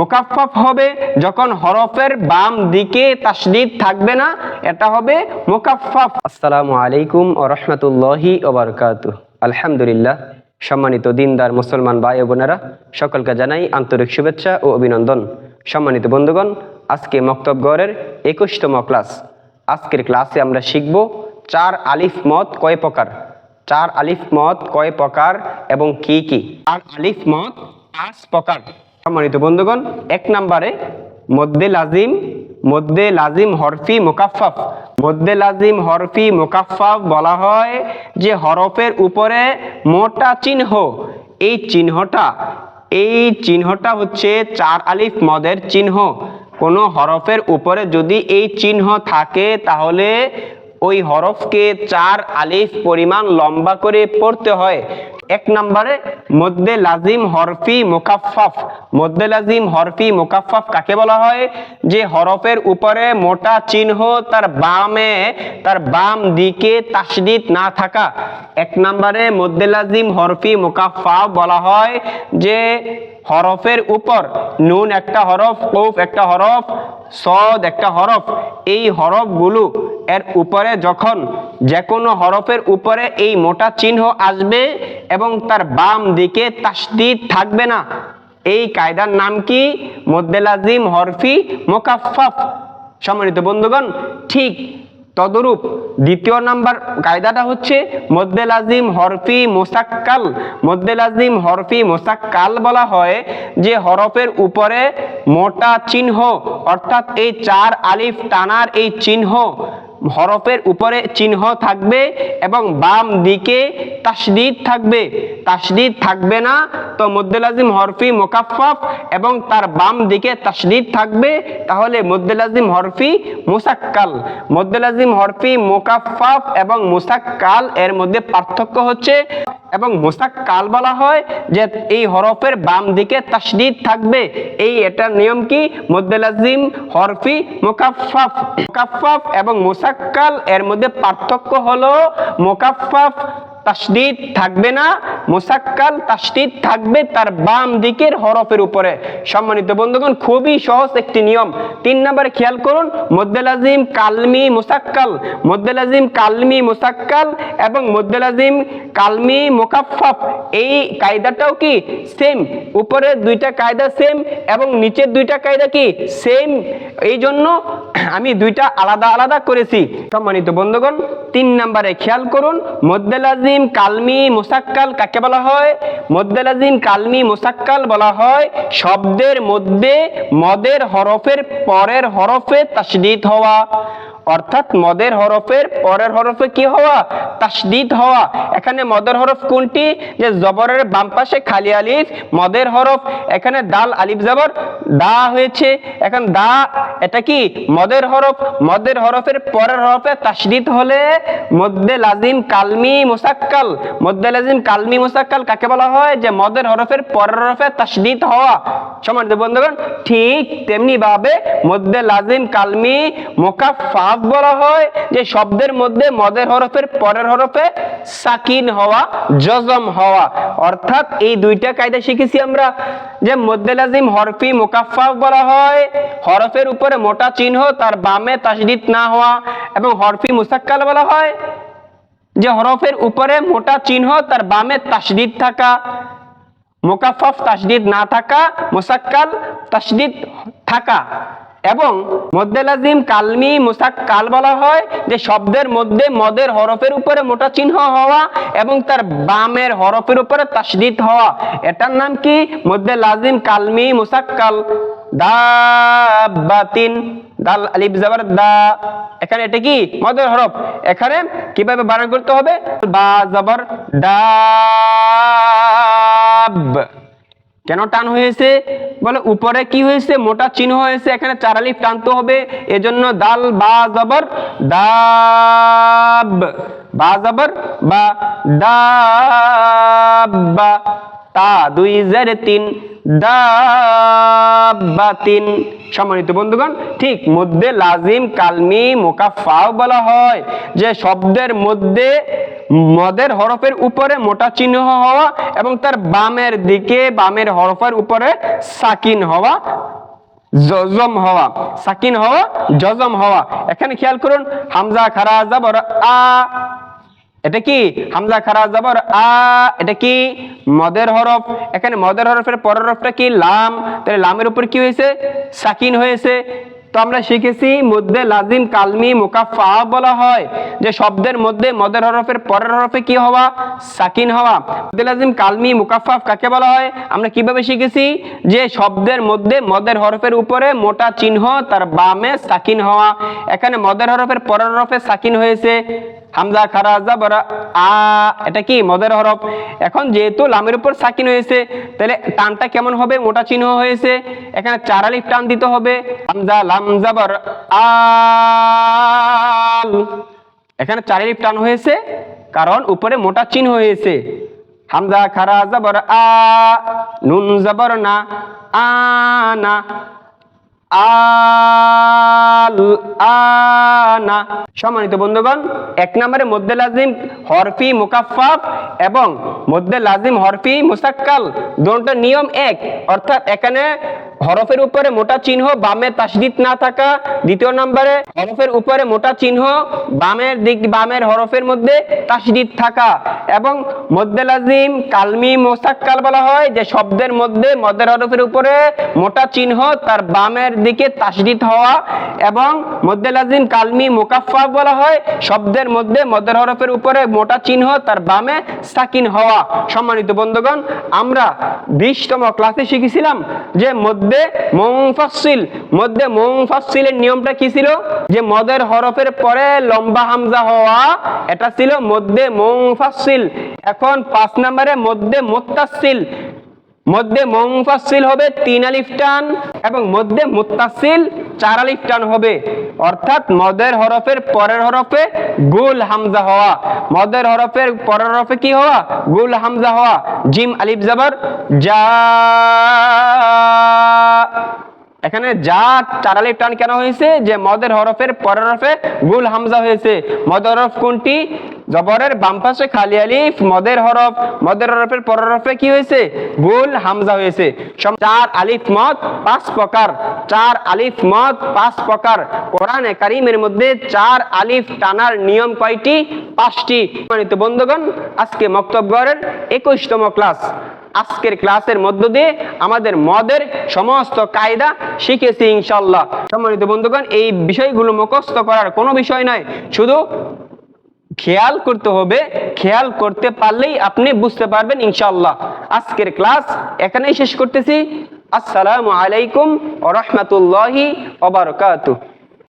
মোকাফফাফ হবে যখন হরফের বাম দিকে তাসদিদ থাকবে না, এটা হবে মোকাফফাফ। আসসালামু আলাইকুম ও রহমতুল্লাহি আলহামদুলিল্লাহ, সম্মানিত দিনদার মুসলমান ভাই ও বোনেরা, সকলকে জানাই আন্তরিক শুভেচ্ছা ও অভিনন্দন। সম্মানিত বন্ধুগণ, আজকে মক্তবগড়ের একুশতম ক্লাস। আজকের ক্লাসে আমরা শিখব চার আলিফ মত কয় প্রকার। চার আলিফ মত কয় প্রকার এবং কি কি? চার আলিফ মত পাঁচ প্রকার। সম্মানিত বন্ধুগণ, এক নম্বরে মধ্যে লাজিম মধ্যে লাজিম হরফি মোকাফফাফ। মধ্যে লাজিম হরফি মোকাফফাফ বলা হয় যে হরফের উপরে মোটা চিহ্ন। এই চিহ্নটা এই চিহ্নটা হচ্ছে চার আলিফ মদের চিহ্ন। কোনো হরফের উপরে যদি এই চিহ্ন থাকে, তাহলে ওই হরফকে চার আলিফ পরিমাণ লম্বা করে পড়তে হয়। এক নম্বরে মধ্যে লাজিম হরফি মোকাফফাফ। মধ্যে লাজিম হরফি মোকাফফাফ কাকে বলা হয়? যে হরফের উপরে মোটা চিহ্ন তার বামে, তার বাম দিকে তাসদিদ না থাকা। এক নম্বরে মধ্যে লাজিম হরফি মোকাফফাফ বলা হয় যে হরফের উপর নুন একটা হরফ, কৌফ একটা হরফ, সদ একটা হরফ। এই হরফগুলো এর উপরে যখন যে কোনো হরফের উপরে এই মোটা চিহ্ন আসবে এবং তার বাম দিকে তাসদিদ থাকবে না। এই কায়দার নাম কি? মদ্দেলাজিম হরফি মোকাফফাফ। সম্মানিত বন্ধুগণ, ঠিক তদরূপ দ্বিতীয় নাম্বার কায়দাটা হচ্ছে মধ্যে আজিম হরফি মোসাক্কাল। মদ্দেল লাজিম হরফি মোসাক্কাল বলা হয় যে হরফের উপরে মোটা চিহ্ন, অর্থাৎ এই চার আলিফ টানার এই চিহ্ন হরফের উপরে চিহ্ন থাকবে এবং বাম দিকে তাসদিদ থাকবে। তাসদিদ থাকবে না, তো মধ্যে লাজিম হরফি মোকাফফ এবং তার বাম দিকে তাসদিদ থাকবে, তাহলে মধ্যে লাজিম হরফি মুসাক্কাল। মধ্যে লাজিম হরফি মোকাফফ এবং মুসাক্কাল এর মধ্যে পার্থক্য হচ্ছে এবং মোসাক কাল বলা হয় যে এই হরফের বাম দিকে তাসদিদ থাকবে। এই এটার নিয়ম কি? মধ্যে লাজিম হরফি মোকাফফ মোকাফফ এবং মুসাক্কাল এর মধ্যে পার্থক্য হলো মোকাফফাফ তাসদিদ থাকবে না, মুসাক্কাল তাসদিদ থাকবে তার বাম দিকের হরফের উপরে। সম্মানিত বন্ধুগণ, খুবই সহজ একটি নিয়ম। তিন নম্বরে খেয়াল করুন মধ্যে লাজিম কালমি মুসাক্কাল মধ্যে লাজিম কালমি মুসাক্কাল এবং মধ্যে লাজিম কালমি মোকাফফাফ। এই কায়দাটাও কি? সেম উপরে দুইটা কায়দা সেম এবং নিচের দুইটা কায়দা কি? সেম এই জন্য আমি দুইটা আলাদা আলাদা করেছি। সম্মানিত বন্ধুগণ, তিন নম্বরে খেয়াল করুন মদ্দেল লাজিম কালমি মোসাক্কাল কাকে বলা হয়? মদ্দেল আজিম কালমি মুসাক্কাল বলা হয় শব্দের মধ্যে মদের হরফের পরের হরফে তাসদিদ হওয়া। অর্থাৎ মদের হরফের পরের হরফে কি হওয়া? তাসদিদ হওয়া। এখানে মদের হরফ কোনটি? যে জবরের বাম পাশে খালি আলিফ, মদের হরফ, এখানে দাল আলিফ জবর, দা হয়েছে। এখন দা, এটা কি? মদের হরফ, মদের হরফের পরের হরফে তাসদিদ হলে মধ্যে লাজিম কালমি মুসাক্কাল। মধ্যে লাজিম কালমি মুসাক্কাল কাকে বলা হয়? যে মদের হরফের পরের হরফে তাসদিদ হওয়া। সমানিত বন্ধুগণ, ঠিক তেমনি ভাবে মধ্যে লাজিম কালমি মোকাফফাফ বলা হয় যে শব্দের মধ্যে মদের হরফের পরের হরফে সাকিন হওয়া, জজম হওয়া। অর্থাৎ এই দুইটা কায়দা শিখেছি আমরা যে মধ্যে লাজিম হরফি মোকাফফাফ বলা হয়, হরফের উপরে মোটা চিহ্ন, তার বামে তাসদিদ না হওয়া এবং হরফি মুসাক্কাল বলা হয়। যে হরফের উপরে মোটা চিহ্ন, তার বামে তাসদিদ থাকা মোকাফফ তাসদিদ না থাকা, মুসাক্কাল তাসদিদ থাকা। এবং মধ্যে লাজিম কালমি মুসাক্কাল বলা হয় যে শব্দের মধ্যে মদের হরফের উপরে মোটা চিহ্ন হওয়া এবং তার বামের হরফের উপরে তাসদিদ হওয়া। এটার নাম কি? মধ্যে লাজিম কালমি মুসাক্কাল দাবাতিন দাল, আলিফ, জাবার, দা। এখানে এটা কি? মদের হরফ। এখানে কীভাবে বানান করতে হবে? বা, জাবর দাব কেন টান হয়েছে? বলে, উপরে কি হয়েছে? মোটা চিহ্ন হয়েছে, এখানে চার আলিফ টানতে হবে। এজন্য দাল, বা, জবর, দাব, বা, জবর, বা দাব্বা তা দুই জের তিন দাব্বাতিন সম্মানিত বন্ধুগণ, ঠিক মধ্যে লাজিম, কালমি মোকাফাও বলা হয়। যে শব্দের মধ্যে মদের হরফের উপরে মোটা চিহ্ন হওয়া এবং তার বামের দিকে, বামের হরফের উপরে সাকিন হওয়া, জজম হওয়া। সাকিন হওয়া, জজম হওয়া। এখানে খেয়াল করুন, হামজা খারা যাবর আ এটা কি? হামজা খারা যাবর আ, এটা কি? মদের হরফ। এখানে মদের হরফের পরের হরফটা কি? লাম। তাহলে লামের উপর কি হয়েছে? সাকিন হয়েছে। তো আমরা শিখেছি মধ্যে লাজিম কালমি মুকাফা বলা হয়, যে শব্দের মধ্যে মদের হরফের পরের হরফে কি হওয়া? সাকিন হওয়া। মধ্যে লাজিম কালমি মুকাফাফ কাকে বলা হয়? আমরা কীভাবে শিখেছি? যে শব্দের মধ্যে মদের হরফের উপরে মোটা চিহ্ন, তার বামে সাকিন হওয়া। এখানে মদের হরফের পরের হরফে সাকিন হয়েছে। হামজা খারা জাবর আ, এটা কি? মদের হরফ। এখন যেহেতু লামের উপর সাকিন হয়েছে, তাহলে টানটা কেমন হবে? মোটা চিহ্ন হয়েছে। এখানে চার আলিফ টান দিতে হবে। হামজা লাম জাবর আল। এখানে চারিদিক টান হয়েছে, কারণ উপরে মোটা চিহ্ন হয়েছে। হামজা খারা জবর আ, নুন জবর না আনা আল। আনা সম্মানিত বন্ধুগণ, এক নম্বরে মধ্যে লাজিম, হরফি, মুকাফফাফ এবং মধ্যে লাজিম, হরফি, মুসাক্কাল দুটোর নিয়ম এক। অর্থাৎ এখানে হরফের উপরে মোটা চিহ্ন, বামে তাসদিদ না থাকা। দ্বিতীয় নম্বরে হরফের উপরে মোটা চিহ্ন, বামের দিক, বামের হরফের মধ্যে তাসদিদ থাকা। এবং মধ্যে লাজিম, কালমি, মোসাক্কাল বলা হয়, যে শব্দের মধ্যে মদের হরফের উপরে মোটা চিহ্ন, তার বামের দিকে তাসদিদ হওয়া এবং মধ্যে লাজিম কালমি মুকাফফা বলা হয়। শব্দের মধ্যে মদের হরফের উপরে মোটা চিহ্ন, তার বামে সাকিন হওয়া। সম্মানিত বন্ধুগণ, আমরা বিশতম ক্লাসে শিখেছিলাম যে মধ্যে মৌফাসিল মধ্যে মৌফাসিলের নিয়মটা কি ছিল? যে মদের হরফের পরে লম্বা হামজা হওয়া, এটা ছিল মধ্যে মৌফাসিল এখন পাঁচ নম্বরে মধ্যে মোত্তাসিল মধ্যে মুফাসসিল হবে তিন আলিফ টান এবং মধ্যে মুত্তাসিল চার আলিফ টান হবে। অর্থাৎ মদের হরফের পরের হরফে গুল হামজা হওয়া। মদের হরফের পরের হরফে কি হওয়া? গুল হামজা হওয়া। জিম আলিফ জাবার যা এখানে যা চার আলিফ টান কেন হয়েছে? যে মদের হরফের পরের হরফে গুল হামজা হয়েছে। মদের হরফ কোনটি? জবরের বাম পাশে খালি আলিফ, মদের হরফ, মদের হরফের পরের হরফে কি হয়েছে? গুল, হামজা হয়েছে। চার আলিফ, মদ, পাঁচ প্রকার। চার আলিফ, মদ, পাঁচ প্রকার। কোরআনে কারিমের মধ্যে চার আলিফ টানার নিয়ম কয়টি? পাঁচটি। সম্মানিত বন্ধুগণ, আজকে মক্তবগড়ের একুশতম ক্লাস। আজকের ক্লাসের মধ্য দিয়ে আমাদের মদের সমস্ত কায়দা শিখেছি ইনশাল্লাহ সম্মানিত বন্ধুগণ, এই বিষয়গুলো মুখস্থ করার কোনো বিষয় নয়। শুধু খেয়াল করতে হবে, খেয়াল করতে পারলেই আপনি বুঝতে পারবেন ইনশাল্লাহ আজকের ক্লাস এখানেই শেষ করতেছি। আসসালামু আলাইকুম ওয়া রাহমাতুল্লাহি ওয়া বারাকাতুহু।